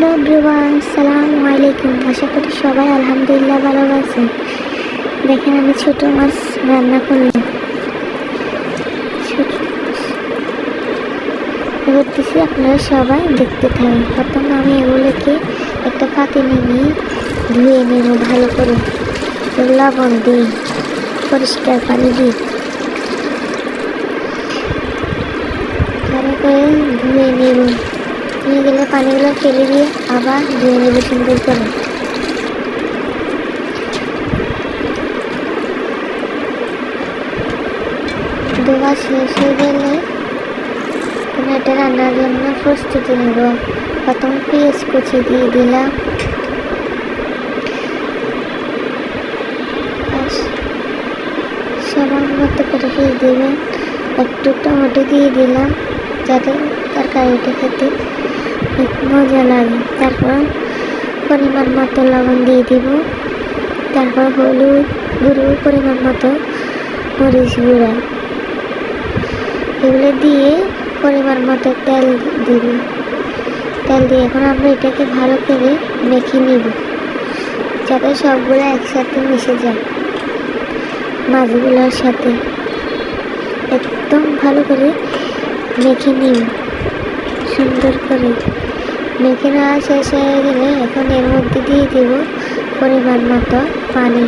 Hello everyone, সালামু আলাইকুম। আশা করি সবাই আলহামদুলিল্লাহ ভালো আছেন। দেখেন আমি ছোট মাছ রান্না করলাম। করতেছি আপনারা সবাই দেখতে থাকেন। প্রথম আমি এগুলোকে একটা পাতি নিয়ে ধুয়ে নেব ভালো করে। লবণ দিই পরিষ্কার পানি দিই ভালো করে ধুয়ে নেব। নিয়ে গেলে পানিগুলো ফেলে দিয়ে আবার ধুয়ে নেব সুন্দর করে। ধোয়া শেষ হয়ে গেলে আমি এটা রান্নার জন্য প্রস্তুতি নেব। প্রথম পেঁয়াজ কুচি দিয়ে দিলাম। সবার মতো করে ফেস দেবেন। একটু টমেটো দিয়ে দিলাম, যাতে তরকারিটা খেতে। মজা লাগে। তারপর পরিমাণ মতো লবণ দিয়ে দিব। তারপর হলুদ গুঁড়ো পরিমাণ মতো মরিচ গুঁড়া। এগুলো দিয়ে পরিমাণ মতো তেল দিব। তেল দিয়ে এখন আমরা এটাকে ভালো করে মেখে নিব। যাতে সবগুলো একসাথে মিশে যায়। মাছগুলোর সাথে। একদম ভালো করে মেখে নিব। সুন্দর করে মেখে নেওয়া শেষ হয়ে গেলে এখন এর মধ্যে দিয়ে দেব পরিমাণ মতো পানি।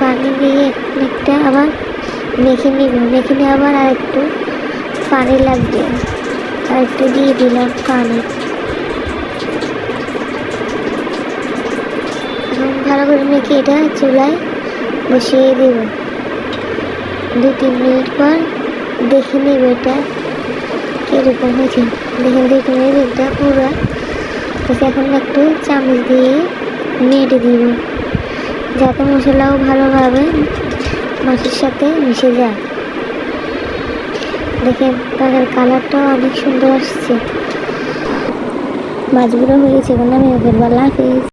পানি দিয়ে একটা আবার মেখে নিব। মেখে নিয়ে আবার আর একটু পানি লাগবে। আর একটু দিয়ে দিলাম পানি। এবং ভালো করে মেখে এটা চুলায় বসিয়ে দেব। দু তিন মিনিট পর দেখে নেব এটা কীরকম হয়েছে? দেখেন দু তিন মিনিট এটা পুরো এখন একটু চামচ দিয়ে নেড়ে দিব। যাতে মশলাও ভালোভাবে মাছের সাথে মিশে যায়। দেখেন তাদের কালারটাও অনেক সুন্দর আসছে। মাছগুলো হয়েছে এখন আমি বেলা হাফিজ।